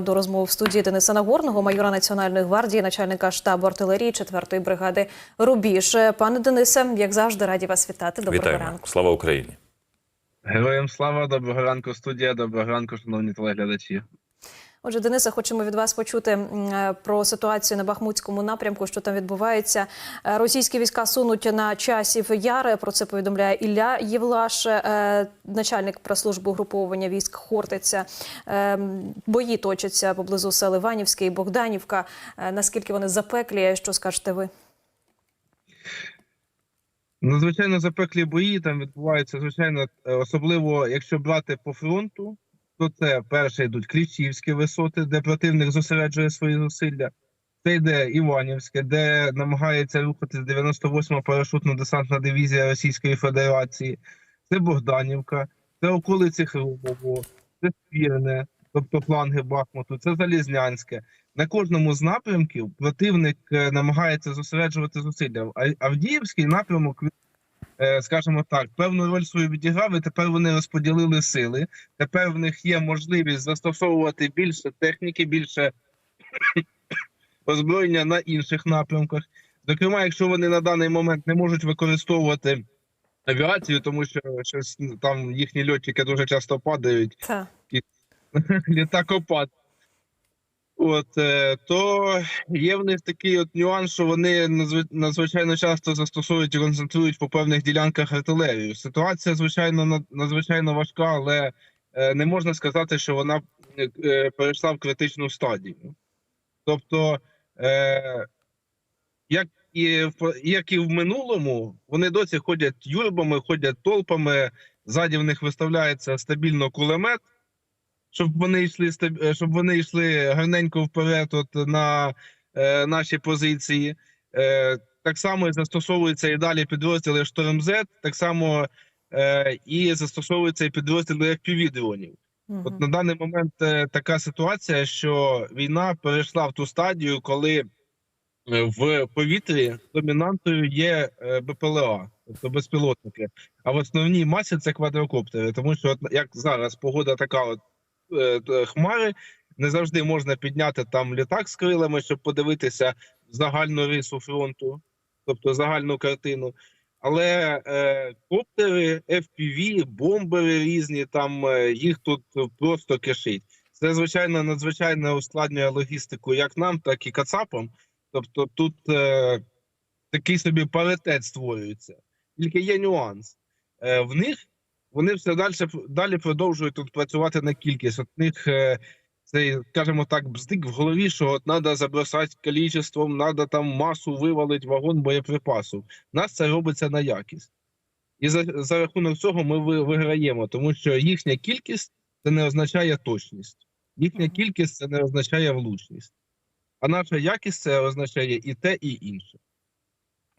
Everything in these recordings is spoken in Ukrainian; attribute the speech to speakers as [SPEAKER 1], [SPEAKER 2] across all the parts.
[SPEAKER 1] До розмови в студії Дениса Нагорного, майора Національної гвардії, начальника штабу артилерії 4-ї бригади Рубіж. Пане Денисе, як завжди, раді вас вітати. Доброго
[SPEAKER 2] Вітаємо.
[SPEAKER 1] ранку.
[SPEAKER 2] Слава Україні.
[SPEAKER 3] Героям слава, доброго ранку, студія, доброго ранку, шановні телеглядачі.
[SPEAKER 1] Отже, Денисе, хочемо від вас почути е, про ситуацію на Бахмутському напрямку, що там відбувається. Е, Російські війська сунуть на часів Яри. Про це повідомляє Ілля Євлаш, е, начальник прес-служби угруповування військ Хортиця. Бої точаться поблизу сел Іванівське і Богданівка. Наскільки вони запеклі? Що скажете ви?
[SPEAKER 3] Надзвичайно запеклі бої там відбуваються, звичайно, особливо якщо брати по фронту, то це перше йдуть Кліщівські висоти, де противник зосереджує свої зусилля. Це йде Іванівське, де намагається рухатись 98-ма парашутно-десантна дивізія Російської Федерації. Це Богданівка, це околиці Хрубово, це Спірне, тобто фланги Бахмуту, це Залізнянське. На кожному з напрямків противник е, намагається зосереджувати зусилля. Авдіївський напрямок, скажімо так, певну роль свою відіграв, і тепер вони розподілили сили. Тепер в них є можливість застосовувати більше техніки, більше озброєння на інших напрямках. Зокрема, якщо вони на даний момент не можуть використовувати авіацію, тому що щось ну, там їхні льотчики дуже часто падають,
[SPEAKER 1] Та.
[SPEAKER 3] літакопад. От е, то є в них такий от нюанс, що вони надзв- надзвичайно часто застосовують і концентрують по певних ділянках артилерію. Ситуація, звичайно, над- надзвичайно важка, але е, не можна сказати, що вона е, перейшла в критичну стадію. Тобто, як і в як і в минулому, вони досі ходять юрбами, ходять толпами. Ззаді в них виставляється стабільно кулемет щоб вони йшли е, щоб вони йшли гарненько вперед от на е, наші позиції. Е, так само застосовуються і далі підрозділи Шторм Z, так само е, і застосовуються і підрозділи FPV-дронів.
[SPEAKER 1] Мгм.
[SPEAKER 3] От на даний момент е, така ситуація, що війна перейшла в ту стадію, коли е, в повітрі домінантою є е, БПЛА, тобто безпілотники. А в основній масі це квадрокоптери, тому що от як зараз погода така, от хмари, не завжди можна підняти там літак з крилами, щоб подивитися загальну рису фронту, тобто загальну картину. Але е, коптери, FPV, бомбери різні, там е, їх тут просто кишить. Це звичайно надзвичайно ускладнює логістику як нам, так і кацапам. Тобто тут е, такий собі паритет створюється. Тільки є нюанс. Е, в них вони все далі, далі продовжують тут працювати на кількість. От них е, цей, скажімо так, бздик в голові, що от треба забросати кількістю, треба там масу вивалити вагон боєприпасів. Нас це робиться на якість. І за, за рахунок цього ми ви- виграємо, тому що їхня кількість це не означає точність. Їхня кількість це не означає влучність. А наша якість це означає і те, і інше.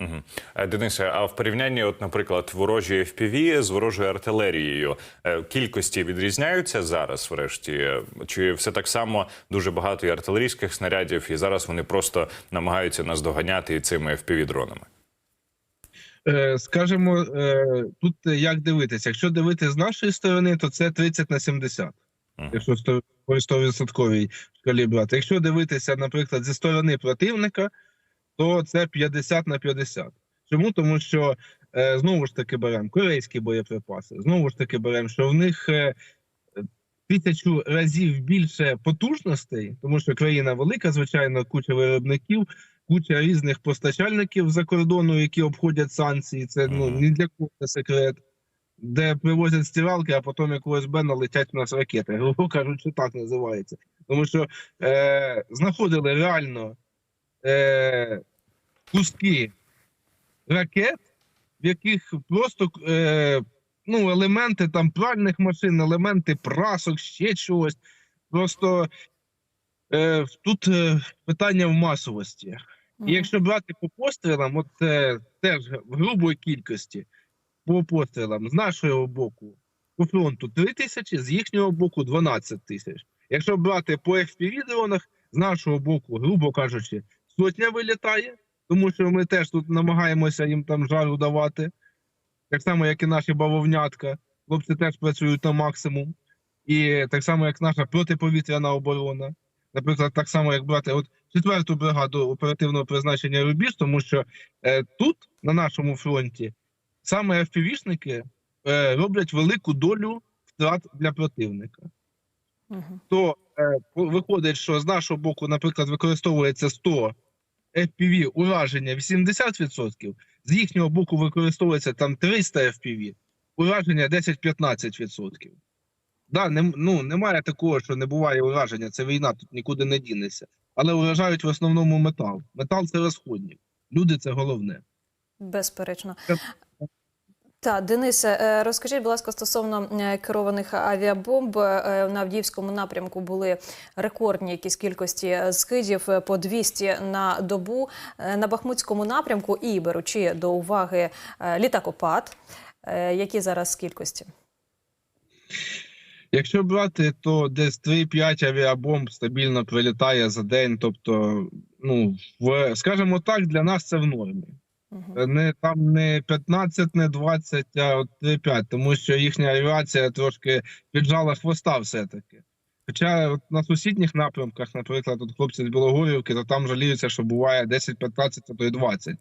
[SPEAKER 2] Угу. Денисе, а в порівнянні, от, наприклад, ворожі FPV з ворожою артилерією, е, кількості відрізняються зараз, врешті? Чи все так само дуже багато і артилерійських снарядів, і зараз вони просто намагаються нас доганяти і цими FPV-дронами?
[SPEAKER 3] Е, Скажімо, е, тут як дивитися? Якщо дивитися з нашої сторони, то це 30 на 70.
[SPEAKER 2] Мгм.
[SPEAKER 3] Якщо сто- по 100% шкалі брати. Якщо дивитися, наприклад, зі сторони противника, то це 50 на 50. Чому? Тому що е, знову ж таки беремо корейські боєприпаси. Знову ж таки беремо, що в них е, тисячу разів більше потужностей, тому що країна велика, звичайно, куча виробників, куча різних постачальників за кордону, які обходять санкції. Це ну ні для кого не секрет. Де привозять стиралки, а потім як ОСБ налетять у нас ракети. Грубо кажучи, так називається. Тому що е, знаходили реально е, куски ракет, в яких просто е, ну, елементи там пральних машин, елементи прасок, ще чогось. Просто е, тут е, питання в масовості. І якщо брати по пострілам, от е, теж в грубої кількості по пострілам з нашого боку по фронту 3 тисячі, з їхнього боку 12 тисяч. Якщо брати по FPV-дронах, з нашого боку, грубо кажучи, сотня вилітає, тому що ми теж тут намагаємося їм там жару давати, так само, як і наші бавовнятка. Хлопці теж працюють на максимум. і так само, як наша протиповітряна оборона. Наприклад, так само, як брати от четверту бригаду оперативного призначення рубіж, тому що е, тут, на нашому фронті, саме FPV-шники е, роблять велику долю втрат для противника.
[SPEAKER 1] Мгм.
[SPEAKER 3] То е, виходить, що з нашого боку, наприклад, використовується 100 FPV ураження 80%, з їхнього боку використовується там 300 FPV, ураження 10-15%. Да, не, ну, немає такого, що не буває ураження, це війна, тут нікуди не дінеться. Але уражають в основному метал. Метал це розходник. Люди це головне.
[SPEAKER 1] Безперечно.
[SPEAKER 3] Так,
[SPEAKER 1] Денисе, е, розкажіть, будь ласка, стосовно е, керованих авіабомб е, на Авдіївському напрямку були рекордні якісь кількості скидів по 200 на добу. На Бахмутському напрямку і беручи до уваги літакопад, які зараз кількості?
[SPEAKER 3] Якщо брати, то десь 3-5 авіабомб стабільно прилітає за день. Тобто, ну, в, скажімо так, для нас це в нормі.
[SPEAKER 1] Мгм.
[SPEAKER 3] Не там не 15, не 20, а от 3-5, тому що їхня авіація трошки піджала хвоста все-таки. Хоча от на сусідніх напрямках, наприклад, от хлопці з Білогорівки, то там жаліються, що буває 10-15, а то й 20.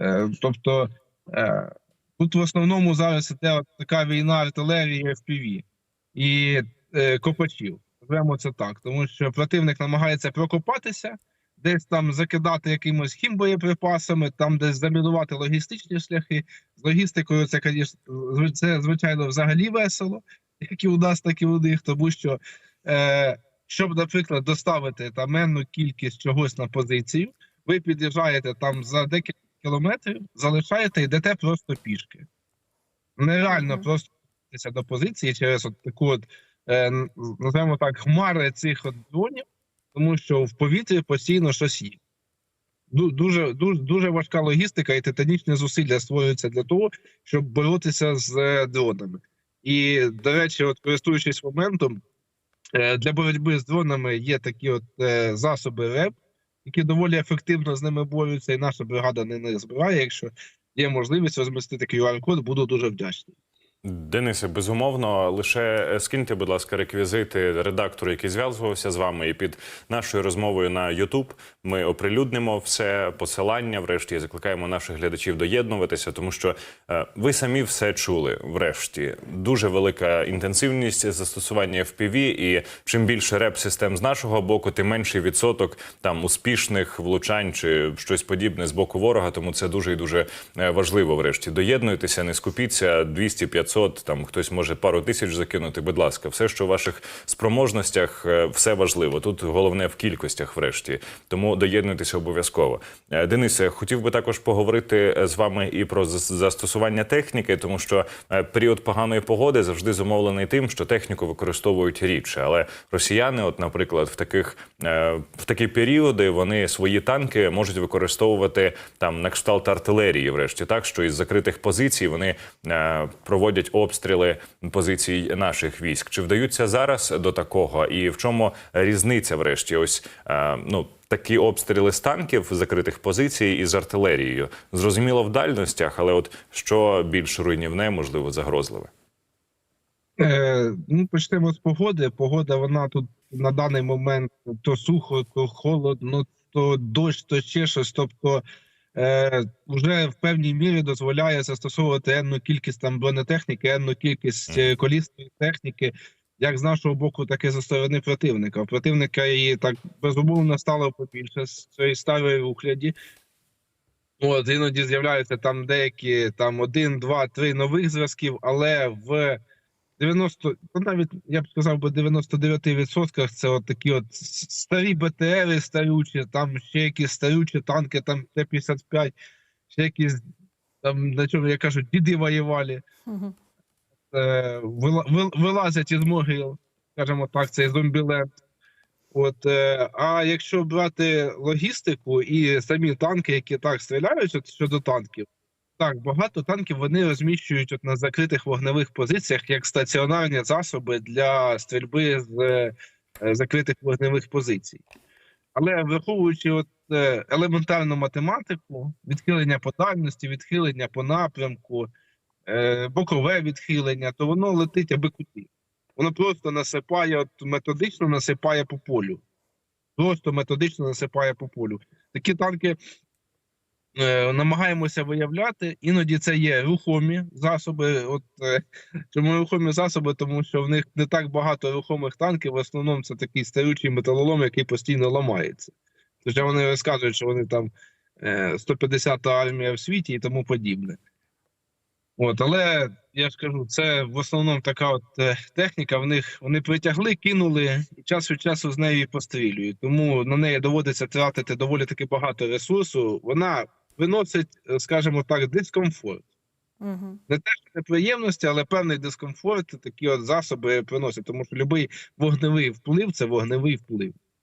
[SPEAKER 3] Е, тобто е, тут в основному зараз іде от така війна артилерії FPV і е, копачів. Назвемо це так, тому що противник намагається прокопатися, десь там закидати якимось хімбоєприпасами, там десь замінувати логістичні шляхи. З логістикою це, це звичайно взагалі весело, як і у нас, так і у них, тому що е, щоб, наприклад, доставити там енну кількість чогось на позицію, ви під'їжджаєте там за декілька кілометрів, залишаєте і йдете просто пішки. Нереально
[SPEAKER 1] Мгм.
[SPEAKER 3] просто до позиції через от таку от, е, називаємо так, хмари цих от дронів, тому що в повітрі постійно щось є. Дуже, дуже, дуже важка логістика і титанічні зусилля створюються для того, щоб боротися з е, дронами. І, до речі, от користуючись моментом, е, для боротьби з дронами є такі от е, засоби РЕП, які доволі ефективно з ними борються, і наша бригада не, збирає. Якщо є можливість розмістити QR-код, буду дуже вдячний.
[SPEAKER 2] Денисе, безумовно, лише е, скиньте, будь ласка, реквізити редактору, який зв'язувався з вами, і під нашою розмовою на YouTube ми оприлюднимо все посилання. Врешті закликаємо наших глядачів доєднуватися, тому що е, ви самі все чули. Врешті дуже велика інтенсивність застосування FPV, і чим більше реп систем з нашого боку, тим менший відсоток там успішних влучань чи щось подібне з боку ворога. Тому це дуже і дуже е, важливо. Врешті доєднуйтеся, не скупіться 200-500, Там хтось може пару тисяч закинути. Будь ласка, все, що в ваших спроможностях, е, все важливо. Тут головне в кількостях, врешті. Тому доєднуйтеся обов'язково. Е, Денисе, хотів би також поговорити е, з вами і про зас- застосування техніки, тому що період поганої погоди завжди зумовлений тим, що техніку використовують рідше. Але росіяни, от, наприклад, в таких в такі періоди вони свої танки можуть використовувати там на кшталт артилерії, врешті, так що із закритих позицій вони е, проводять обстріли позицій наших військ. Чи вдаються зараз до такого? І в чому різниця, врешті, ось е, ну. Такі обстріли з танків закритих позицій із артилерією зрозуміло в дальностях, але от що більш руйнівне, можливо, загрозливе.
[SPEAKER 3] Е, ну, почнемо з погоди. Погода вона тут на даний момент то сухо, то холодно, то дощ, то ще щось. Тобто вже в певній мірі дозволяє застосовувати енну кількість там бронетехніки, енну кількість е, колісної техніки, як з нашого боку, так і зі сторони противника. Противника її так безумовно стало побільше з цієї старої рухляді. От іноді з'являються там деякі там один, два, три нових зразків, але в 90, ну навіть я б сказав би 99% це от такі от старі БТРи старючі, там ще якісь старючі танки, там Т-55, ще якісь там на чому я кажу, діди воювали,
[SPEAKER 1] Мгм.
[SPEAKER 3] е, вила- вилазять із могил, скажімо так, цей зомбіленд. От, е, а якщо брати логістику і самі танки, які так стріляють от щодо танків, так, багато танків вони розміщують от на закритих вогневих позиціях як стаціонарні засоби для стрільби з е, закритих вогневих позицій. Але враховуючи от, е, елементарну математику, відхилення по дальності, відхилення по напрямку, е, бокове відхилення, то воно летить аби куди. Воно просто насипає, от методично насипає по полю. Просто методично насипає по полю. Такі танки е, намагаємося виявляти. Іноді це є рухомі засоби. От е, чому рухомі засоби? Тому що в них не так багато рухомих танків. В основному це такий старючий металолом, який постійно ламається. Хоча вони розказують, що вони там е, 150-та армія в світі і тому подібне. От, але я ж кажу, це в основному така от е, техніка. В них вони притягли, кинули і час від часу з нею пострілюють. Тому на неї доводиться тратити доволі таки багато ресурсу. Вона виносить, е, скажімо так, дискомфорт.
[SPEAKER 1] Угу.
[SPEAKER 3] Не те, що неприємності, але певний дискомфорт такі от засоби приносять. Тому що будь-який вогневий вплив це вогневий вплив.